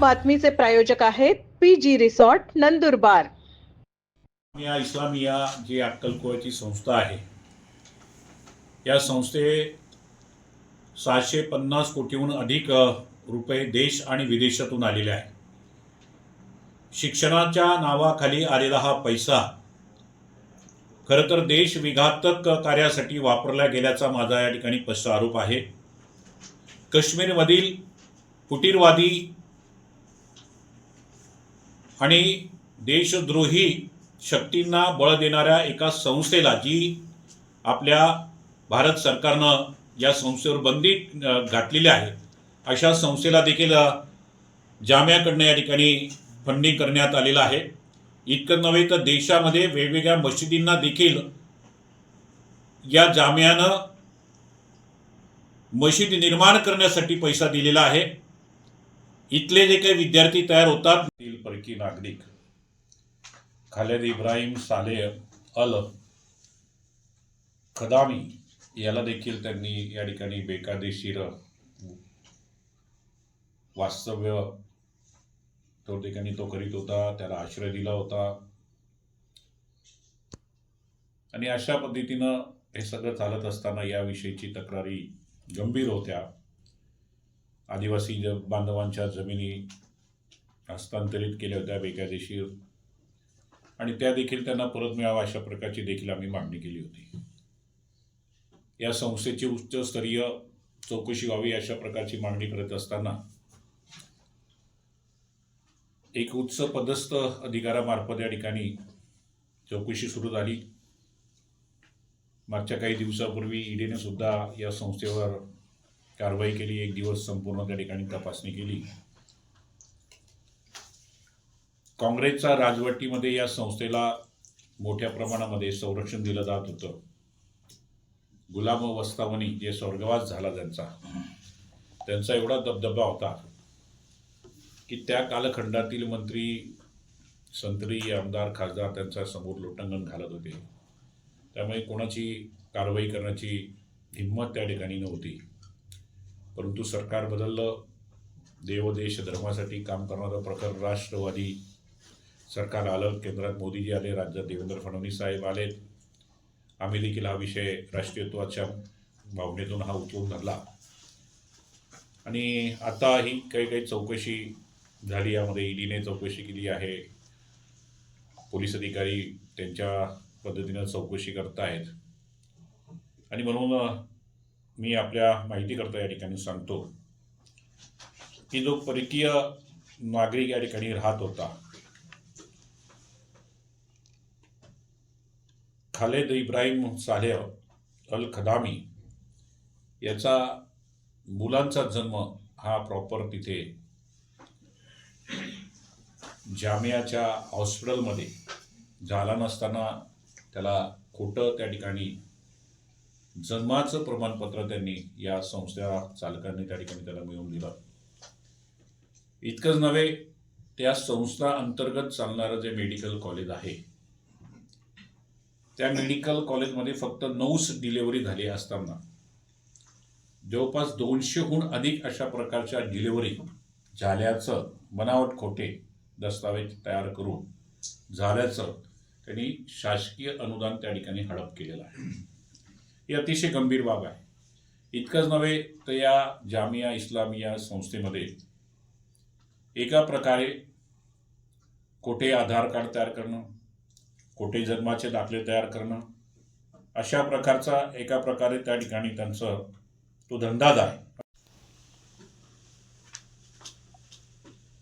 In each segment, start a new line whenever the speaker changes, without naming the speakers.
बातमीचे प्रायोजक आहेत P G resort Nandurbar.
या इस्लामिया जी अक्कलकोयाची संस्था आहे या संस्थे सहाशे पन्नास कोटीहून अधिक रुपये देश आणि विदेशातून आलेले आहे शिक्षणाच्या नावाखाली आलेला हा पैसा खरं तर देश विघातक कार्यासाठी वापरला गेल्याचा माझा या ठिकाणी स्पष्ट आरोप आहे. काश्मीरमधील फुटीरवादी आणि देशद्रोही शक्तींना बळ देणाऱ्या एका संस्थेला जी आपल्या भारत सरकारनं या संस्थेवर बंदी घातलेली आहे अशा संस्थेला देखील अ, जाम्याकडनं या ठिकाणी फंडिंग करण्यात आलेलं आहे. इतकं नव्हे तर देशामध्ये वेगवेगळ्या मशिदींना देखील या जाम्यानं मशीद निर्माण करण्यासाठी पैसा दिलेला आहे. इथले जे काही विद्यार्थी तयार होतात परकी नागरिक. खालेद इब्राहिम सालेह अल खदामी याला देखील त्यांनी या ठिकाणी बेकायदेशीर वास्तव्य तो ठिकाणी तो करीत होता त्याला आश्रय दिला होता. आणि अशा पद्धतीनं हे सगळं चालत असताना याविषयीची तक्रारी गंभीर होत्या. आदिवासी ज बांधवांच्या जमिनी हस्तांतरित केल्या होत्या बेकायदेशीर. आणि त्या देखील त्यांना परत मिळावा अशा प्रकारची देखील आम्ही मागणी केली होती. या संस्थेची उच्चस्तरीय चौकशी व्हावी अशा प्रकारची मागणी करत असताना एक उच्च पदस्थ अधिकारामार्फत या ठिकाणी चौकशी सुरू झाली. मागच्या काही दिवसापूर्वी ईडीने सुद्धा या संस्थेवर कारवाई केली एक दिवस संपूर्ण त्या ठिकाणी तपासणी केली. काँग्रेसच्या राजवटीमध्ये या संस्थेला मोठ्या प्रमाणामध्ये संरक्षण दिलं जात होतं. गुलाम वस्तावनी जे स्वर्गवास झाला त्यांचा. त्यांचा एवढा दबदबा होता की त्या कालखंडातील मंत्री संत्री आमदार खासदार त्यांच्यासमोर लोटांगण घालत होते. त्यामुळे कोणाची कारवाई करण्याची हिंमत त्या ठिकाणी नव्हती. परंतु सरकार बदललं. देवदेश धर्मासाठी काम करणारं प्रखर राष्ट्रवादी सरकार आलं. केंद्रात मोदीजी आले राज्यात देवेंद्र फडणवीस साहेब आले आम्ही देखील हा विषय राष्ट्रीयत्वाच्या भावनेतून हा उचलून धरला. आणि आता ही काही काही चौकशी झाली. यामध्ये ईडीने चौकशी केली आहे. पोलीस अधिकारी त्यांच्या पद्धतीनं चौकशी करतायत. आणि म्हणून मी आपल्या माहितीकरता या ठिकाणी सांगतो की जो परकीय नागरिक या ठिकाणी राहत होता खालेद इब्राहिम सालेह अल खदामी याचा मुलांचा जन्म हा प्रॉपर तिथे जामियाच्या हॉस्पिटलमध्ये झाला नसताना त्याला खोटं त्या ठिकाणी जन्माचं प्रमाणपत्र त्यांनी या संस्था चालकांनी त्या ठिकाणी त्याला मिळवून दिलं. इतकंच नव्हे त्या संस्था अंतर्गत चालणारं जे मेडिकल कॉलेज आहे त्या मेडिकल कॉलेजमध्ये फक्त नऊच डिलेवरी झाली असताना जवळपास दोनशेहून अधिक अशा प्रकारच्या डिलेवरी झाल्याचं बनावट खोटे दस्तावेज तयार करून झाल्याचं त्यांनी शासकीय अनुदान त्या ठिकाणी हडप केलेलं आहे. ही अतिशय गंभीर बाब आहे. इतकंच नव्हे तर या जामिया इस्लामिया संस्थेमध्ये एका प्रकारे कोठे आधार कार्ड तयार करणं कोठे जन्माचे दाखले तयार करणं अशा प्रकारचा एका प्रकारे त्या ठिकाणी त्यांचं तो धंदाच आहे.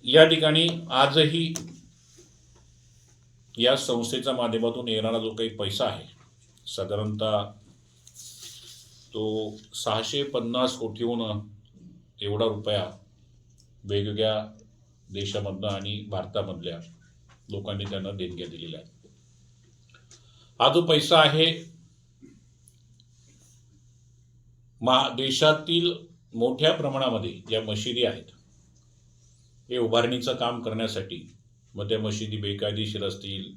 या ठिकाणी आजही या संस्थेच्या माध्यमातून येणारा जो काही पैसा आहे साधारणतः तो सहाशे पन्नास कोटीहून एवढा रुपया वेगवेगळ्या देशामधनं आणि भारतामधल्या लोकांनी त्यांना देणग्या दिलेल्या आहेत. हा जो पैसा आहे मा देशातील मोठ्या प्रमाणामध्ये ज्या मशिदी आहेत हे उभारणीचं काम करण्यासाठी मग त्या मशिदी बेकायदेशीर असतील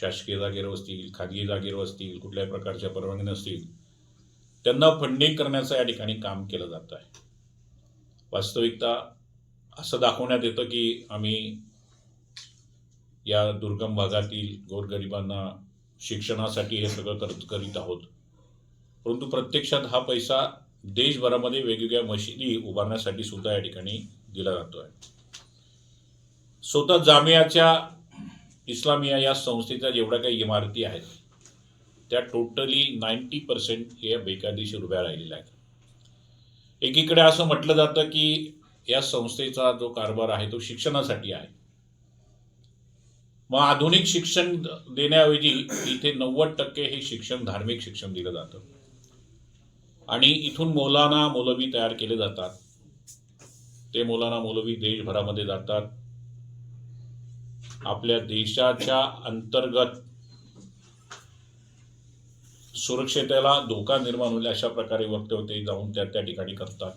शासकीय जागेवर असतील खाजगी जागेवर असतील कुठल्याही प्रकारच्या परवानगी नसतील त्यांना फंडिंग करण्याचं या ठिकाणी काम केलं जात आहे. वास्तविकता असं दाखवण्यात येतं की आम्ही या दुर्गम भागातील गोरगरिबांना शिक्षणासाठी हे सगळं करत करीत आहोत. परंतु प्रत्यक्षात हा पैसा देशभरामध्ये वेगवेगळ्या मशिदी उभारण्यासाठी सुद्धा या ठिकाणी दिला जातो आहे. स्वतः जामियाच्या इस्लामिया या संस्थेच्या जेवढ्या काही इमारती आहेत त्या टोटली नाईन्टी पर्सेंट हे बेकायदेशीर उभ्या राहिलेल्या आहेत. एकीकडे असं म्हटलं जातं की या संस्थेचा जो कारभार आहे तो शिक्षणासाठी आहे. मग आधुनिक शिक्षण देण्याऐवजी इथे नव्वद टक्के हे शिक्षण धार्मिक शिक्षण दिलं जातं. आणि इथून मौलाना मौलवी तयार केले जातात. ते मौलाना मौलवी देशभरामध्ये जातात. आपल्या देशाच्या अंतर्गत सुरक्षेतेला धोका निर्माण होईल अशा प्रकारे वक्तव्य ते जाऊन त्या त्या ठिकाणी करतात.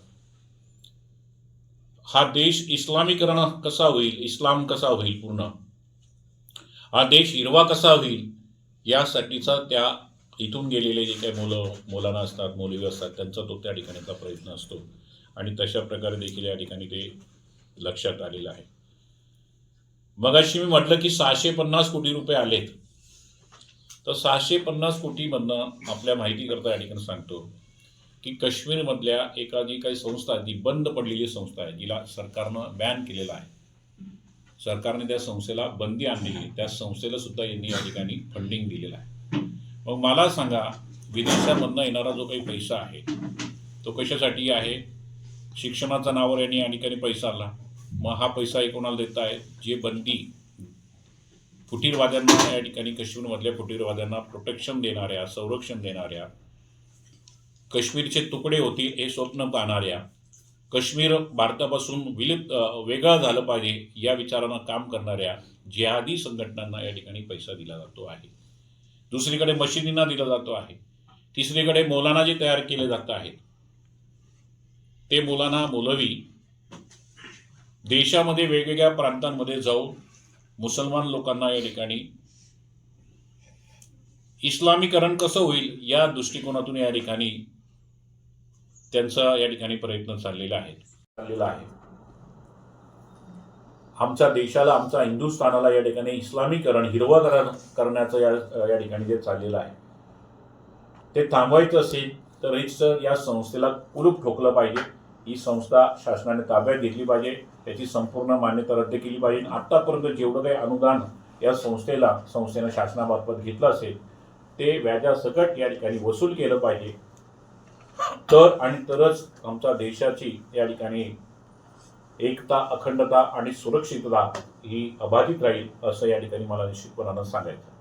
हा देश इस्लामीकरण कसा होईल? इस्लाम कसा होईल पूर्ण? हा देश हिरवा कसा होईल? यासाठीचा त्या इथून गेलेले जे काही मुलं मुलांना असतात मौलवी असतात त्यांचा तो त्या ठिकाणीचा प्रयत्न असतो. आणि तशा प्रकारे देखील या ठिकाणी ते लक्षात आलेलं आहे. मगाशी मी म्हटलं की सहाशे पन्नास कोटी रुपये आलेत. तर सहाशे पन्नास कोटीमधनं आपल्या माहितीकरता या ठिकाणी सांगतो की काश्मीरमधल्या एका जी काही संस्था आहे ती बंद पडलेली संस्था आहे जिला सरकारनं बॅन केलेला आहे. सरकारने त्या संस्थेला बंदी आणलेली आहे. त्या संस्थेला सुद्धा यांनी या ठिकाणी फंडिंग दिलेलं आहे. मग मला सांगा विदेशामधनं येणारा जो काही पैसा आहे तो कशासाठी आहे? शिक्षणाच्या नावावर यांनी या ठिकाणी पैसा आला मग हा पैसा हे कोणाला देत आहे जे बंदी फुटीरवाद्यांना या ठिकाणी काश्मीरमधल्या फुटीरवाद्यांना प्रोटेक्शन देणाऱ्या संरक्षण देणाऱ्या काश्मीरचे तुकडे होतील हे स्वप्न पाहणाऱ्या काश्मीर भारतापासून विलिप्त वेगळं झालं पाहिजे या विचारानं काम करणाऱ्या जिहादी संघटनांना या ठिकाणी पैसा दिला जातो आहे. दुसरीकडे मशिदींना दिला जातो आहे. तिसरीकडे मौलाना जे तयार केले जात आहेत ते मौलाना मौलवी देशामध्ये वेगवेगळ्या प्रांतांमध्ये जाऊन मुसलमान लोकांना या ठिकाणी इस्लामीकरण कसं होईल या दृष्टिकोनातून या ठिकाणी त्यांचा या ठिकाणी प्रयत्न चाललेला आहे. चाललेला आहे. आमच्या देशाला आमच्या हिंदुस्थानाला या ठिकाणी इस्लामीकरण हिरवकरण करण्याचं या या ठिकाणी जे चाललेलं आहे ते थांबवायचं असेल तर हेच या संस्थेला कुलूप ठोकलं पाहिजे. ही संस्था शासनाने ताब्यात घेतली पाहिजे. त्याची संपूर्ण मान्यता रद्द केली पाहिजे. आत्तापर्यंत जेवढं काही अनुदान या संस्थेला संस्थेनं शासनामार्फत घेतलं असेल ते व्याजासकट या ठिकाणी वसूल केलं पाहिजे. तर आणि तरच आमच्या देशाची या ठिकाणी एकता अखंडता आणि सुरक्षितता ही अबाधित राहील असं या ठिकाणी मला निश्चितपणानं सांगायचं